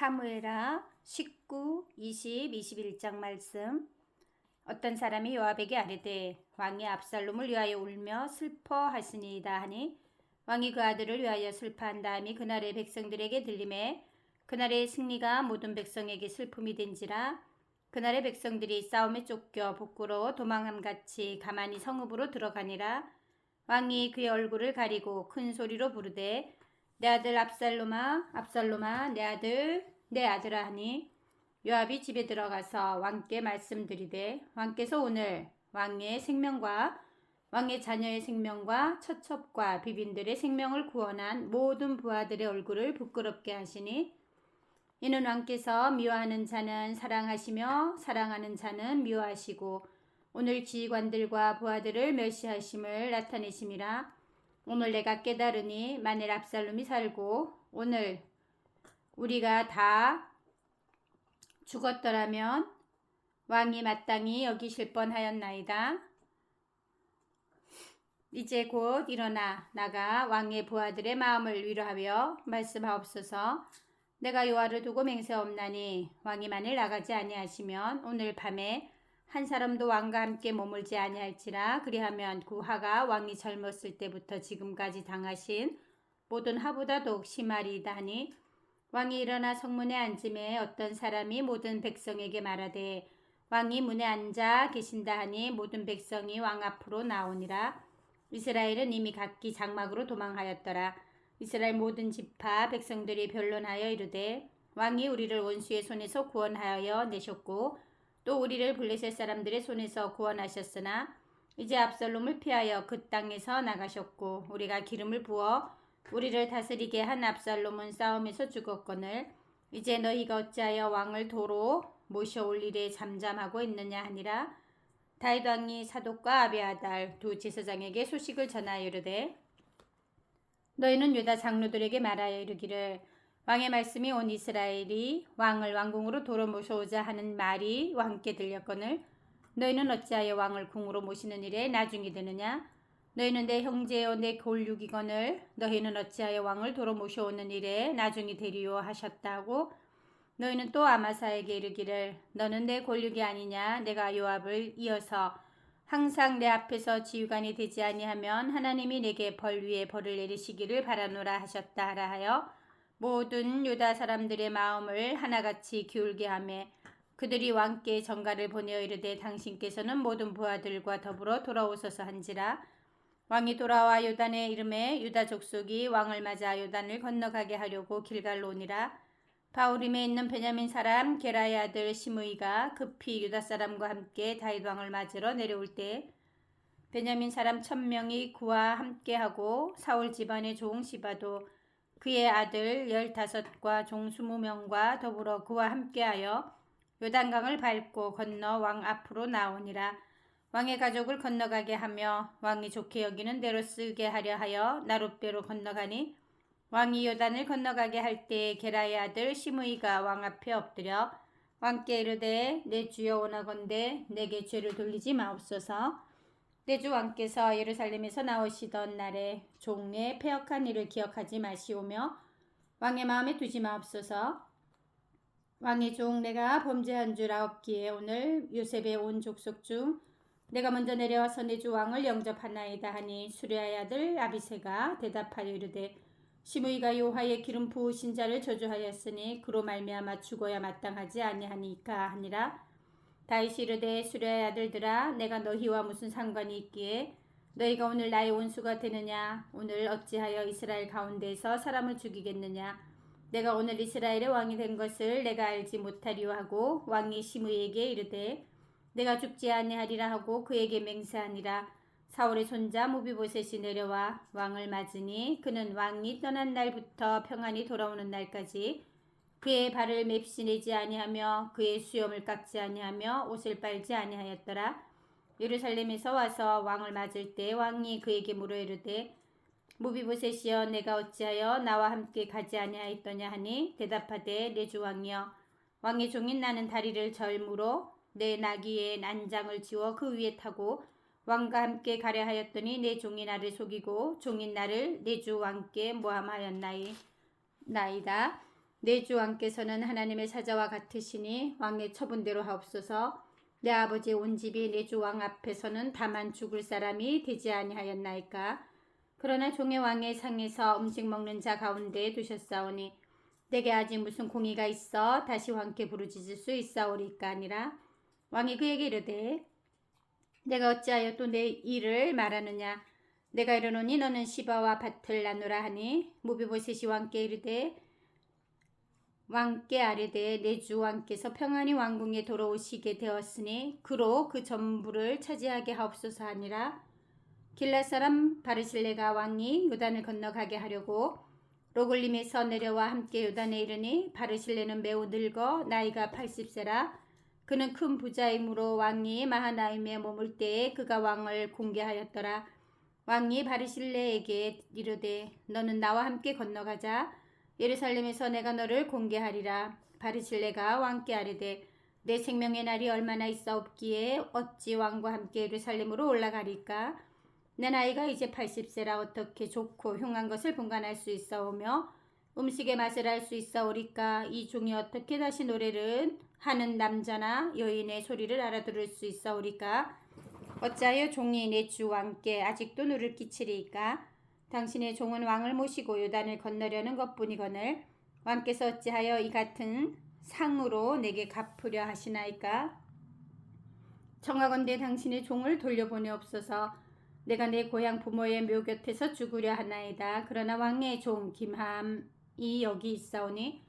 사무엘하 19, 20, 21장 말씀. 어떤 사람이 요압에게 아뢰되 왕이 압살롬을 위하여 울며 슬퍼하시니이다 하니 왕이 그 아들을 위하여 슬퍼한 다음이 그날의 백성들에게 들림에 그날의 승리가 모든 백성에게 슬픔이 된지라 그날의 백성들이 싸움에 쫓겨 부끄러워 도망함 같이 가만히 성읍으로 들어가니라. 왕이 그의 얼굴을 가리고 큰 소리로 부르되 내 아들 압살롬아 압살롬아 내 아들 내 아들아 하니 요압이 집에 들어가서 왕께 말씀드리되 왕께서 오늘 왕의 생명과 왕의 자녀의 생명과 처첩과 비빈들의 생명을 구원한 모든 부하들의 얼굴을 부끄럽게 하시니 이는 왕께서 미워하는 자는 사랑하시며 사랑하는 자는 미워하시고 오늘 지휘관들과 부하들을 멸시하심을 나타내심이라 오늘 내가 깨달으니 만일 압살롬이 살고 오늘 우리가 다 죽었더라면 왕이 마땅히 여기실 뻔하였나이다. 이제 곧 일어나 나가 왕의 부하들의 마음을 위로하며 말씀하옵소서. 내가 요하를 두고 맹세없나니 왕이 만일 나가지 아니하시면 오늘 밤에 한 사람도 왕과 함께 머물지 아니할지라. 그리하면 그 화가 왕이 젊었을 때부터 지금까지 당하신 모든 하보다 더욱 심하리이다 하니 왕이 일어나 성문에 앉음에 어떤 사람이 모든 백성에게 말하되 왕이 문에 앉아 계신다 하니 모든 백성이 왕 앞으로 나오니라. 이스라엘은 이미 각기 장막으로 도망하였더라. 이스라엘 모든 지파 백성들이 변론하여 이르되 왕이 우리를 원수의 손에서 구원하여 내셨고 또 우리를 블레셋 사람들의 손에서 구원하셨으나 이제 압살롬을 피하여 그 땅에서 나가셨고 우리가 기름을 부어 우리를 다스리게 한 압살롬은 싸움에서 죽었거늘 이제 너희가 어찌하여 왕을 도로 모셔올 일에 잠잠하고 있느냐 하니라. 다윗 왕이 사독과 아비아달 두 제사장에게 소식을 전하여 이르되 너희는 유다 장로들에게 말하여 이르기를 왕의 말씀이 온 이스라엘이 왕을 왕궁으로 도로 모셔오자 하는 말이 왕께 들렸거늘 너희는 어찌하여 왕을 궁으로 모시는 일에 나중이 되느냐? 너희는 내 형제여 내 골육이거늘 너희는 어찌하여 왕을 도로 모셔오는 일에 나중이 되리요 하셨다고? 너희는 또 아마사에게 이르기를 너는 내 골육이 아니냐? 내가 요압을 이어서 항상 내 앞에서 지휘관이 되지 아니하면 하나님이 내게 벌 위에 벌을 내리시기를 바라노라 하셨다 하라 하여 모든 유다 사람들의 마음을 하나같이 기울게 하며 그들이 왕께 전가를 보내어 이르되 당신께서는 모든 부하들과 더불어 돌아오소서 한지라. 왕이 돌아와 요단의 이름에 유다 족속이 왕을 맞아 요단을 건너가게 하려고 길갈로 오니라. 바울임에 있는 베냐민 사람 게라의 아들 시므이가 급히 유다 사람과 함께 다윗 왕을 맞으러 내려올 때 베냐민 사람 천명이 그와 함께하고 사울 집안의 종 시바도 그의 아들 열다섯과 종 스무 명과 더불어 그와 함께하여 요단강을 밟고 건너 왕 앞으로 나오니라. 왕의 가족을 건너가게 하며 왕이 좋게 여기는 대로 쓰게 하려 하여 나룻배로 건너가니 왕이 요단을 건너가게 할때 게라의 아들 시므이가 왕 앞에 엎드려 왕께 이르되 내 주여 원하건대 내게 죄를 돌리지 마옵소서 내주 왕께서 예루살렘에서 나오시던 날에 종의 폐역한 일을 기억하지 마시오며 왕의 마음에 두지 마옵소서. 왕의 종 내가 범죄한 줄 아옵기에 오늘 요셉의 온 족속 중 내가 먼저 내려와서 내 주 왕을 영접하나이다 하니 수레아의 아들 아비세가 대답하여 이르되 시므이가 요하의 기름 부으신 자를 저주하였으니 그로 말미암아 죽어야 마땅하지 아니하니까 하니라 다윗이 이르되 수레아의 아들들아 내가 너희와 무슨 상관이 있기에? 너희가 오늘 나의 원수가 되느냐? 오늘 어찌하여 이스라엘 가운데서 사람을 죽이겠느냐? 내가 오늘 이스라엘의 왕이 된 것을 내가 알지 못하리오 하고 왕이 시므이에게 이르되 내가 죽지 아니하리라 하고 그에게 맹세하니라. 사울의 손자 무비보셋이 내려와 왕을 맞으니 그는 왕이 떠난 날부터 평안히 돌아오는 날까지 그의 발을 맵시내지 아니하며 그의 수염을 깎지 아니하며 옷을 빨지 아니하였더라 예루살렘에서 와서 왕을 맞을 때 왕이 그에게 물어 이르되 무비보셋이여 내가 어찌하여 나와 함께 가지 아니하였더냐 하니 대답하되 내 주 왕이여 왕의 종인 나는 다리를 절무로 내 나귀의 난장을 지워 그 위에 타고 왕과 함께 가려 하였더니 내 종이 나를 속이고 종인 나를 내 주 왕께 모함하였나이 나이다. 내 주 왕께서는 하나님의 사자와 같으시니 왕의 처분대로 하옵소서. 내 아버지의 온 집이 내 주 왕 앞에서는 다만 죽을 사람이 되지 아니하였나이까. 그러나 종의 왕의 상에서 음식 먹는 자 가운데 두셨사오니 내게 아직 무슨 공의가 있어 다시 왕께 부르짖을 수 있사오리까 아니라 왕이 그에게 이르되 내가 어찌하여 또 내 일을 말하느냐 내가 이르노니 너는 시바와 밭을 나누라 하니 무비보셋이 왕께 이르되 왕께 아뢰되 내 주 왕께서 평안히 왕궁에 돌아오시게 되었으니 그로 그 전부를 차지하게 하옵소서 하니라. 길라 사람 바르실레가 왕이 요단을 건너가게 하려고 로글림에서 내려와 함께 요단에 이르니 바르실레는 매우 늙어 나이가 80세라. 그는 큰 부자이므로 왕이 마하나임에 머물 때에 그가 왕을 공개하였더라. 왕이 바르실레에게 이르되 너는 나와 함께 건너가자 예루살렘에서 내가 너를 공개하리라. 바르실레가 왕께 아뢰되 내 생명의 날이 얼마나 있사옵기에 어찌 왕과 함께 예루살렘으로 올라가리까? 내 나이가 이제 80세라 어떻게 좋고 흉한 것을 분간할 수 있사오며 음식의 맛을 알 수 있사오리까? 이 종이 어떻게 다시 노래를 하는 남자나 여인의 소리를 알아들을 수 있사오리까? 어찌하여 종이 내 주 왕께 아직도 누를 끼치리이까? 당신의 종은 왕을 모시고 요단을 건너려는 것뿐이거늘 왕께서 어찌하여 이 같은 상으로 내게 갚으려 하시나이까? 청하건대 당신의 종을 돌려보내옵소서. 내가 내 고향 부모의 묘 곁에서 죽으려 하나이다. 그러나 왕의 종 김함이 여기 있사오니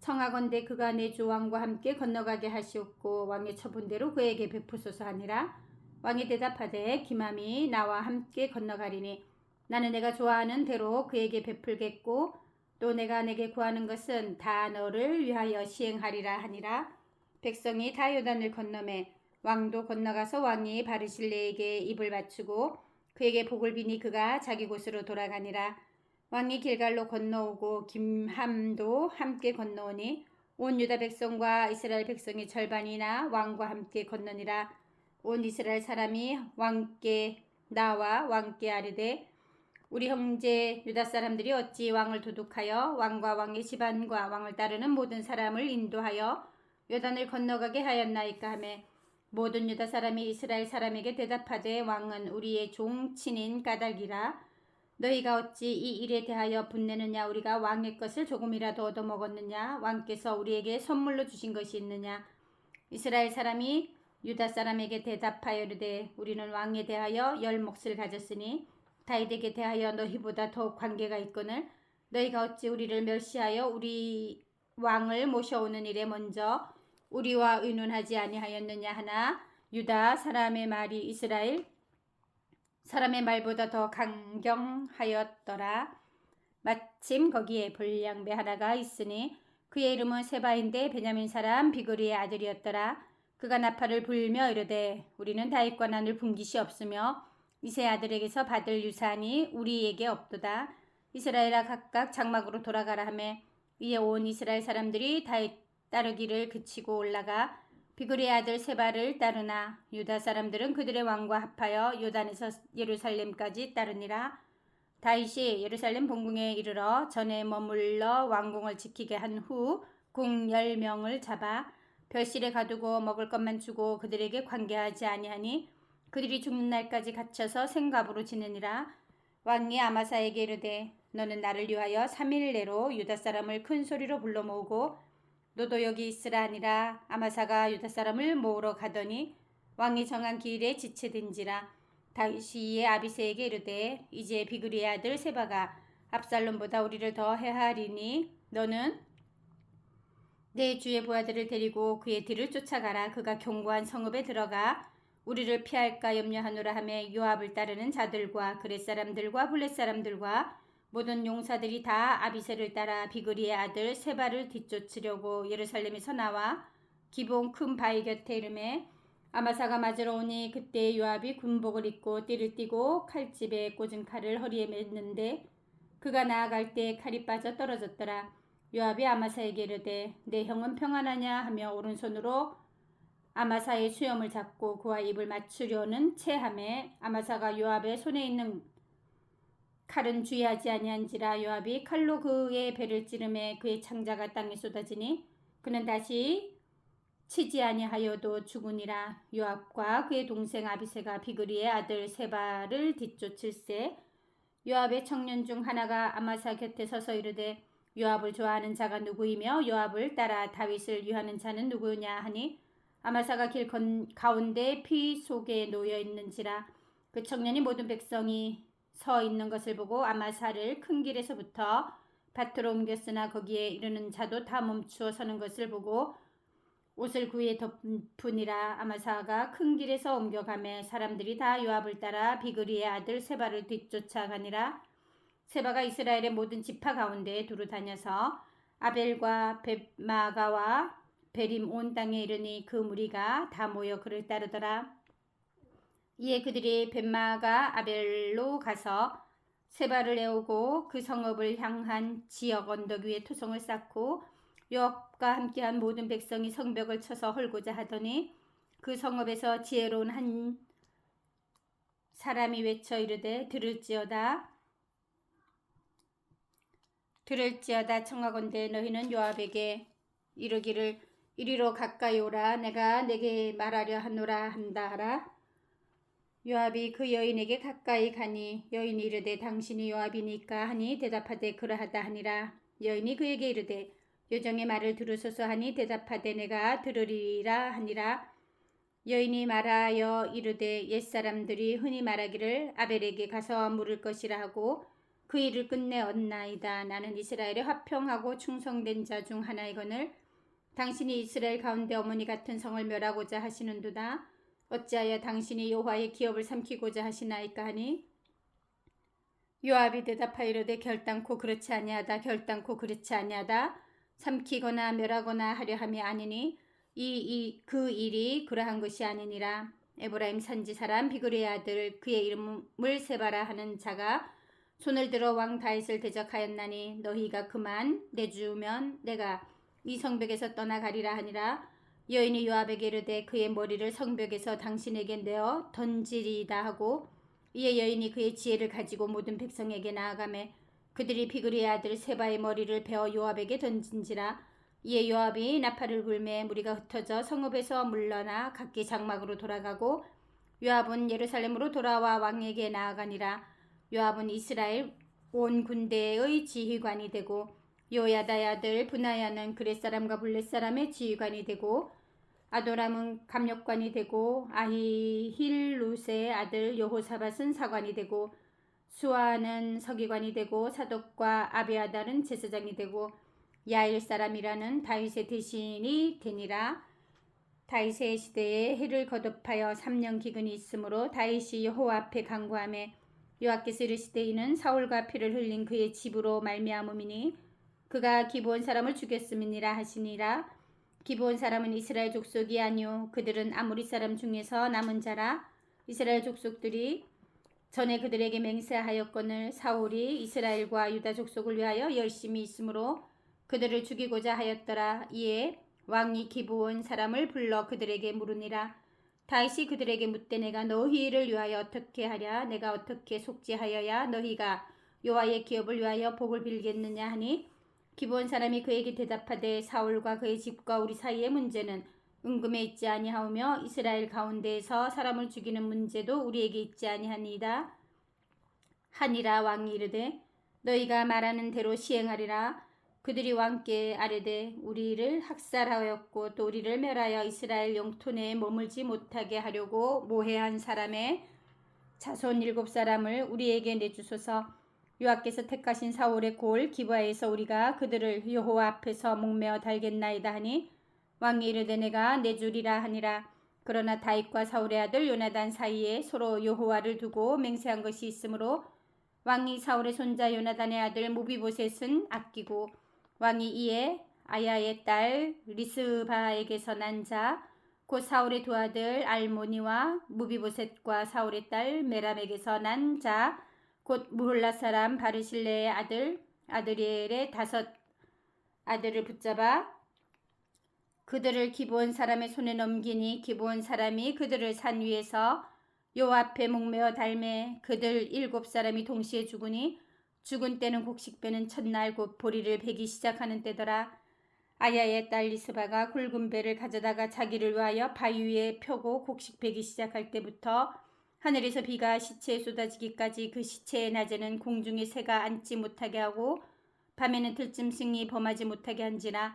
청하건대 그가 내 주 왕과 함께 건너가게 하시옵고 왕의 처분대로 그에게 베푸소서 하니라. 왕이 대답하되 김함이 나와 함께 건너가리니 나는 내가 좋아하는 대로 그에게 베풀겠고 또 내가 내게 구하는 것은 다 너를 위하여 시행하리라 하니라. 백성이 다 요단을 건너매 왕도 건너가서 왕이 바르실레에게 입을 맞추고 그에게 복을 비니 그가 자기 곳으로 돌아가니라. 왕이 길갈로 건너오고 김함도 함께 건너오니 온 유다 백성과 이스라엘 백성의 절반이나 왕과 함께 건너니라. 온 이스라엘 사람이 왕께 나와 왕께 아뢰되 우리 형제 유다 사람들이 어찌 왕을 도둑하여 왕과 왕의 집안과 왕을 따르는 모든 사람을 인도하여 요단을 건너가게 하였나이까 하매 모든 유다 사람이 이스라엘 사람에게 대답하되 왕은 우리의 종 친인 까닭이라. 너희가 어찌 이 일에 대하여 분내느냐? 우리가 왕의 것을 조금이라도 얻어먹었느냐? 왕께서 우리에게 선물로 주신 것이 있느냐? 이스라엘 사람이 유다 사람에게 대답하여 이르되 우리는 왕에 대하여 열 몫을 가졌으니 다윗에게 대하여 너희보다 더욱 관계가 있거늘 너희가 어찌 우리를 멸시하여 우리 왕을 모셔오는 일에 먼저 우리와 의논하지 아니하였느냐 하나 유다 사람의 말이 이스라엘 사람의 말보다 더 강경하였더라. 마침 거기에 불량배 하나가 있으니 그의 이름은 세바인데 베냐민 사람 비그리의 아들이었더라. 그가 나팔을 불며 이르되 우리는 다윗과 나눌 분깃이 없으며 이세 아들에게서 받을 유산이 우리에게 없도다. 이스라엘아 각각 장막으로 돌아가라 하매 이에 온 이스라엘 사람들이 다윗 따르기를 그치고 올라가 비그리의 아들 세바를 따르나 유다 사람들은 그들의 왕과 합하여 요단에서 예루살렘까지 따르니라. 다윗이 예루살렘 본궁에 이르러 전에 머물러 왕궁을 지키게 한 후 궁 열명을 잡아 별실에 가두고 먹을 것만 주고 그들에게 관계하지 아니하니 그들이 죽는 날까지 갇혀서 생갑으로 지내니라. 왕이 아마사에게 이르되 너는 나를 위하여 3일 내로 유다 사람을 큰 소리로 불러 모으고 너도 여기 있으라 하니라. 아마사가 유다 사람을 모으러 가더니 왕이 정한 길에 지체된지라. 다윗이 이에 아비세에게 이르되 이제 비그리의 아들 세바가 압살롬보다 우리를 더 해하리니 너는 내 주의 부하들을 데리고 그의 뒤를 쫓아가라. 그가 견고한 성읍에 들어가 우리를 피할까 염려하노라 하며 요압을 따르는 자들과 그렛 사람들과 블렛 사람들과 모든 용사들이 다 아비세를 따라 비그리의 아들 세바를 뒤쫓으려고 예루살렘에서 나와 기본 큰 바위 곁에 이름에 아마사가 맞으러 오니 그때 요압이 군복을 입고 띠를 띠고 칼집에 꽂은 칼을 허리에 맸는데 그가 나아갈 때 칼이 빠져 떨어졌더라. 요압이 아마사에게 이르되 내 형은 평안하냐 하며 오른손으로 아마사의 수염을 잡고 그와 입을 맞추려는 체함에 아마사가 요압의 손에 있는 칼은 주의하지 아니한지라 요압이 칼로 그의 배를 찌르매 그의 창자가 땅에 쏟아지니 그는 다시 치지 아니하여도 죽으니라. 요압과 그의 동생 아비세가 비그리의 아들 세바를 뒤쫓을세. 요압의 청년 중 하나가 아마사 곁에 서서 이르되 요압을 좋아하는 자가 누구이며 요압을 따라 다윗을 위하는 자는 누구냐 하니 아마사가 길 건, 가운데 피 속에 놓여 있는지라 그 청년이 모든 백성이 서 있는 것을 보고 아마사를 큰 길에서부터 밭으로 옮겼으나 거기에 이르는 자도 다 멈추어 서는 것을 보고 옷을 구에 덮으니라 아마사가 큰 길에서 옮겨가매 사람들이 다 요압을 따라 비그리의 아들 세바를 뒤쫓아가니라. 세바가 이스라엘의 모든 지파 가운데 두루 다녀서 아벨과 벳마가와 베림 온 땅에 이르니 그 무리가 다 모여 그를 따르더라. 이에 그들이 벳마가 아벨로 가서 세바를 애우고 그 성읍을 향한 지역 언덕 위에 토성을 쌓고 요압과 함께한 모든 백성이 성벽을 쳐서 헐고자 하더니 그 성읍에서 지혜로운 한 사람이 외쳐 이르되 들을지어다. 들을지어다 청하건대 너희는 요압에게 이르기를 이리로 가까이 오라. 내가 내게 말하려 하노라 한다 하라. 요압이 그 여인에게 가까이 가니 여인이 이르되 당신이 요압이니까 하니 대답하되 그러하다 하니라. 여인이 그에게 이르되 요정의 말을 들으소서 하니 대답하되 내가 들으리라 하니라. 여인이 말하여 이르되 옛사람들이 흔히 말하기를 아벨에게 가서 물을 것이라 하고 그 일을 끝내 얻나이다. 나는 이스라엘에 화평하고 충성된 자 중 하나이거늘 당신이 이스라엘 가운데 어머니 같은 성을 멸하고자 하시는도다. 어찌하여 당신이 여호와의 기업을 삼키고자 하시나이까 하니? 요압이 대답하여 이르되 결단코 그렇지 아니하다 결단코 그렇지 아니하다. 삼키거나 멸하거나 하려 함이 아니니 이이그 일이 그러한 것이 아니니라. 에브라임 산지 사람 비그리의 아들 그의 이름을 세바라 하는 자가 손을 들어 왕 다윗을 대적하였나니 너희가 그만 내주면 내가 이 성벽에서 떠나가리라 하니라. 여인이 요압에게 이르되 그의 머리를 성벽에서 당신에게 내어 던지리이다 하고 이에 여인이 그의 지혜를 가지고 모든 백성에게 나아가매 그들이 비그리의 아들 세바의 머리를 베어 요압에게 던진지라. 이에 요압이 나팔을 불매 무리가 흩어져 성읍에서 물러나 각기 장막으로 돌아가고 요압은 예루살렘으로 돌아와 왕에게 나아가니라. 요압은 이스라엘 온 군대의 지휘관이 되고 요야다의 아들 분하야는 그렛 사람과 블렛 사람의 지휘관이 되고 아도람은 감력관이 되고 아히힐룻의 아들 여호사밧은 사관이 되고 수아는 서기관이 되고 사독과 아비아달은 제사장이 되고 야일 사람이라는 다윗의 대신이 되니라. 다윗의 시대에 해를 거듭하여 3년 기근이 있으므로 다윗이 여호와 앞에 간구하매 요아께서 이르시되 이는 사울과 피를 흘린 그의 집으로 말미암음이니 그가 기브온 사람을 죽였음이니라 하시니라. 기브온 사람은 이스라엘 족속이 아니요 그들은 아무리 사람 중에서 남은 자라. 이스라엘 족속들이 전에 그들에게 맹세하였거늘 사울이 이스라엘과 유다 족속을 위하여 열심히 있으므로 그들을 죽이고자 하였더라. 이에 왕이 기브온 사람을 불러 그들에게 물으니라. 다윗이 그들에게 묻되 내가 너희를 위하여 어떻게 하랴? 내가 어떻게 속죄하여야 너희가 여호와의 기업을 위하여 복을 빌겠느냐 하니 기브온 사람이 그에게 대답하되 사울과 그의 집과 우리 사이의 문제는 은금에 있지 아니하오며 이스라엘 가운데에서 사람을 죽이는 문제도 우리에게 있지 아니하니이다. 하니라 왕이 이르되 너희가 말하는 대로 시행하리라. 그들이 왕께 아뢰되 우리를 학살하였고 또 우리를 멸하여 이스라엘 영토 내에 머물지 못하게 하려고 모해한 사람의 자손 일곱 사람을 우리에게 내주소서 요하께서 택하신 사울의 골 기브아에서 우리가 그들을 여호와 앞에서 목매어 달겠나이다 하니 왕이 이르되 내가 내주리라 하니라. 그러나 다윗과 사울의 아들 요나단 사이에 서로 여호와를 두고 맹세한 것이 있으므로 왕이 사울의 손자 요나단의 아들 무비보셋은 아끼고 왕이 이에 아야의 딸 리스바에게서 난 자 곧 사울의 두 아들 알모니와 무비보셋과 사울의 딸 메람에게서 난자 곧 무홀라 사람 바르실레의 아들 아드리엘의 다섯 아들을 붙잡아 그들을 기브온 사람의 손에 넘기니 기브온 사람이 그들을 산 위에서 요 앞에 목매어 달매 그들 일곱 사람이 동시에 죽으니 죽은 때는 곡식 배는 첫날 곧 보리를 베기 시작하는 때더라. 아야의 딸 리스바가 굵은 배를 가져다가 자기를 위하여 바위 위에 펴고 곡식 베기 시작할 때부터 하늘에서 비가 시체에 쏟아지기까지 그 시체의 낮에는 공중에 새가 앉지 못하게 하고 밤에는 들짐승이 범하지 못하게 한지라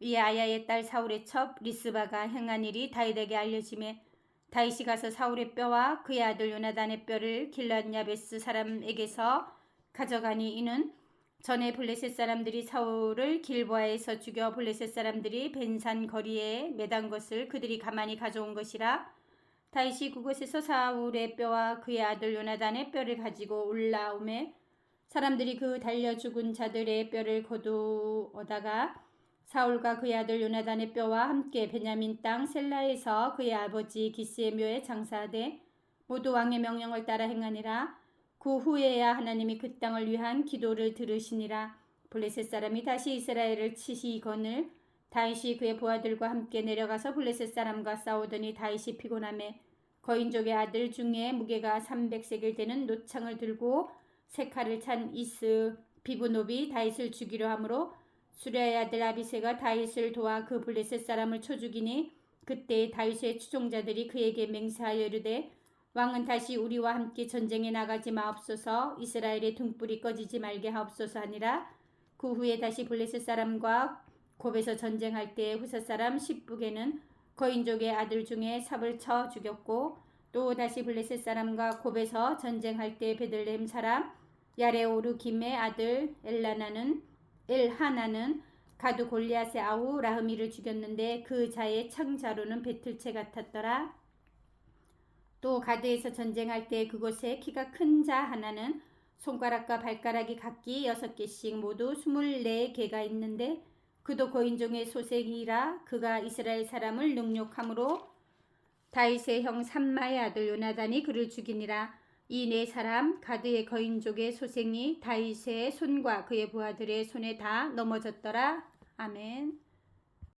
이에 아야의 딸 사울의 첩 리스바가 행한 일이 다윗에게 알려짐에 다윗이 가서 사울의 뼈와 그의 아들 요나단의 뼈를 길랏 야베스 사람에게서 가져가니 이는 전에 블레셋 사람들이 사울을 길보아에서 죽여 블레셋 사람들이 벤산 거리에 매단 것을 그들이 가만히 가져온 것이라 다윗이 그곳에서 사울의 뼈와 그의 아들 요나단의 뼈를 가지고 올라오매 사람들이 그 달려 죽은 자들의 뼈를 거두어다가 사울과 그의 아들 요나단의 뼈와 함께 베냐민 땅 셀라에서 그의 아버지 기스의 묘에 장사하되 모두 왕의 명령을 따라 행하니라. 그 후에야 하나님이 그 땅을 위한 기도를 들으시니라. 블레셋 사람이 다시 이스라엘을 치시거늘 다윗이 그의 부하들과 함께 내려가서 블레셋 사람과 싸우더니 다윗이 피곤함에 거인족의 아들 중에 무게가 300세겔 되는 노창을 들고 세 칼을 찬 이스 비브노비 다윗을 죽이려 하므로 수리아의 아들 아비세가 다윗을 도와 그 블레셋 사람을 쳐 죽이니 그때 다윗의 추종자들이 그에게 맹세하여 이르되 왕은 다시 우리와 함께 전쟁에 나가지 마옵소서 이스라엘의 등불이 꺼지지 말게 하옵소서 하니라. 그 후에 다시 블레셋 사람과 곱에서 전쟁할 때 후사 사람 십북에는 거인족의 아들 중에 삽을 쳐 죽였고 또 다시 블레셋 사람과 곱에서 전쟁할 때 베들레헴 사람 야레오르 김의 아들 엘라나는 엘하나는 가두 골리앗의 아우 라흐미를 죽였는데 그 자의 창자로는 배틀채 같았더라. 또 가드에서 전쟁할 때 그곳에 키가 큰 자 하나는 손가락과 발가락이 각기 여섯 개씩 모두 스물네 개가 있는데 그도 거인종의 소생이라 그가 이스라엘 사람을 능욕함으로 다윗의 형 삼마의 아들 요나단이 그를 죽이니라 이 네 사람 가드의 거인족의 소생이 다윗의 손과 그의 부하들의 손에 다 넘어졌더라 아멘.